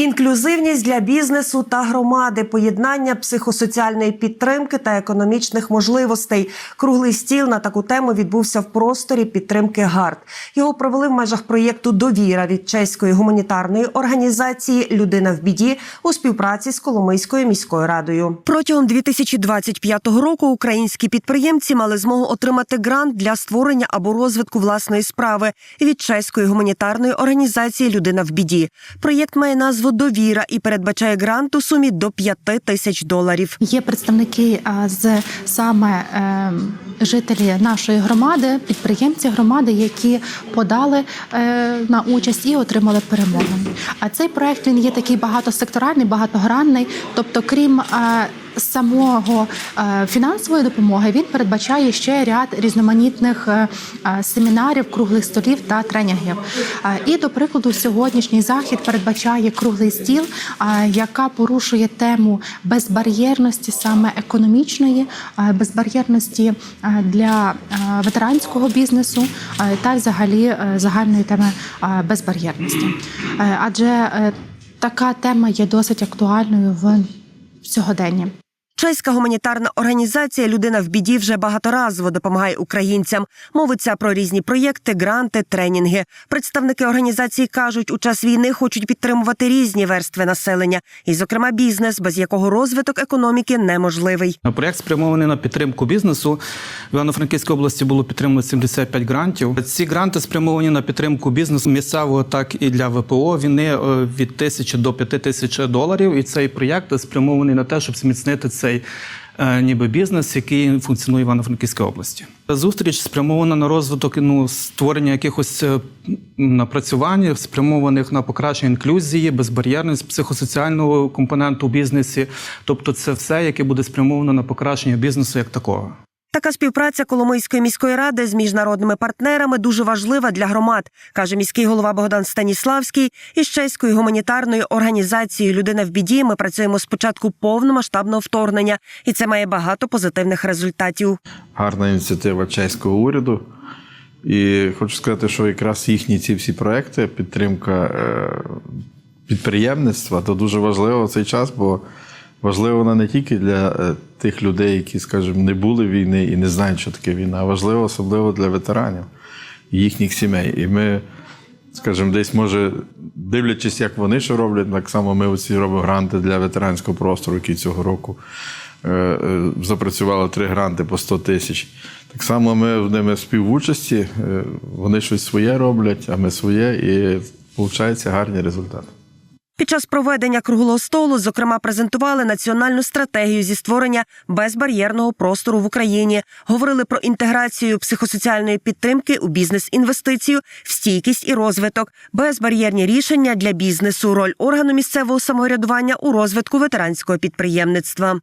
Інклюзивність для бізнесу та громади, поєднання психосоціальної підтримки та економічних можливостей. Круглий стіл на таку тему відбувся в просторі підтримки ГАРД. Його провели в межах проєкту Довіра від чеської гуманітарної організації Людина в біді у співпраці з Коломийською міською радою. Протягом 2025 року українські підприємці мали змогу отримати грант для створення або розвитку власної справи від чеської гуманітарної організації Людина в біді. Проєкт має назву Довіра і передбачає грант у сумі до 5 тисяч доларів. Є представники з саме е, жителі нашої громади, підприємці громади, які подали е, на участь і отримали перемогу. А цей проект він є такий багатосекторальний, багатогранний. Тобто, крім е, самого е, фінансової допомоги, він передбачає ще ряд різноманітних е, е, семінарів, круглих столів та тренінгів. І до прикладу, сьогоднішній захід передбачає круглий стіл, яка порушує тему безбар'єрності, саме економічної безбар'єрності для ветеранського бізнесу та взагалі загальної теми безбар'єрності. Адже така тема є досить актуальною в сьогоденні. Чеська гуманітарна організація Людина в біді вже багаторазово допомагає українцям. Мовиться про різні проєкти, гранти, тренінги. Представники організації кажуть, у час війни хочуть підтримувати різні верстви населення, і, зокрема, бізнес, без якого розвиток економіки неможливий. Проєкт спрямований на підтримку бізнесу. В Івано-Франківській області було підтримано 75 грантів. Ці гранти спрямовані на підтримку бізнесу місцевого, так і для ВПО. Вони е, від тисячі до п'яти тисяч доларів. І цей проєкт спрямований на те, щоб зміцнити цей е, ніби бізнес, який функціонує в Івано-Франківській області. Зустріч спрямована на розвиток ну, створення якихось е, напрацювань, спрямованих на покращення інклюзії, безбар'єрність, психосоціального компоненту бізнесі. Тобто, це все, яке буде спрямовано на покращення бізнесу як такого. Така співпраця Коломийської міської ради з міжнародними партнерами дуже важлива для громад, каже міський голова Богдан Станіславський. Із чеською гуманітарною організацією Людина в біді ми працюємо з початку повномасштабного вторгнення, і це має багато позитивних результатів. гарна ініціатива чеського уряду. І хочу сказати, що якраз їхні ці всі проекти, підтримка е, підприємництва, то дуже важливо в цей час, бо важливо вона не тільки для е, тих людей, які, скажімо, не були війни і не знають, що таке війна, а важливо особливо для ветеранів і їхніх сімей. І ми, скажімо, десь може, дивлячись, як вони що роблять, так само ми оці робимо гранти для ветеранського простору, який цього року е, е, запрацювали три гранти по 100 тисяч. Так само ми в ними співучасті, е, вони щось своє роблять, а ми своє, і виходить гарні результати. Під час проведення круглого столу, зокрема, презентували національну стратегію зі створення безбар'єрного простору в Україні. Говорили про інтеграцію психосоціальної підтримки у бізнес-інвестицію, в стійкість і розвиток, безбар'єрні рішення для бізнесу, роль органу місцевого самоврядування у розвитку ветеранського підприємництва.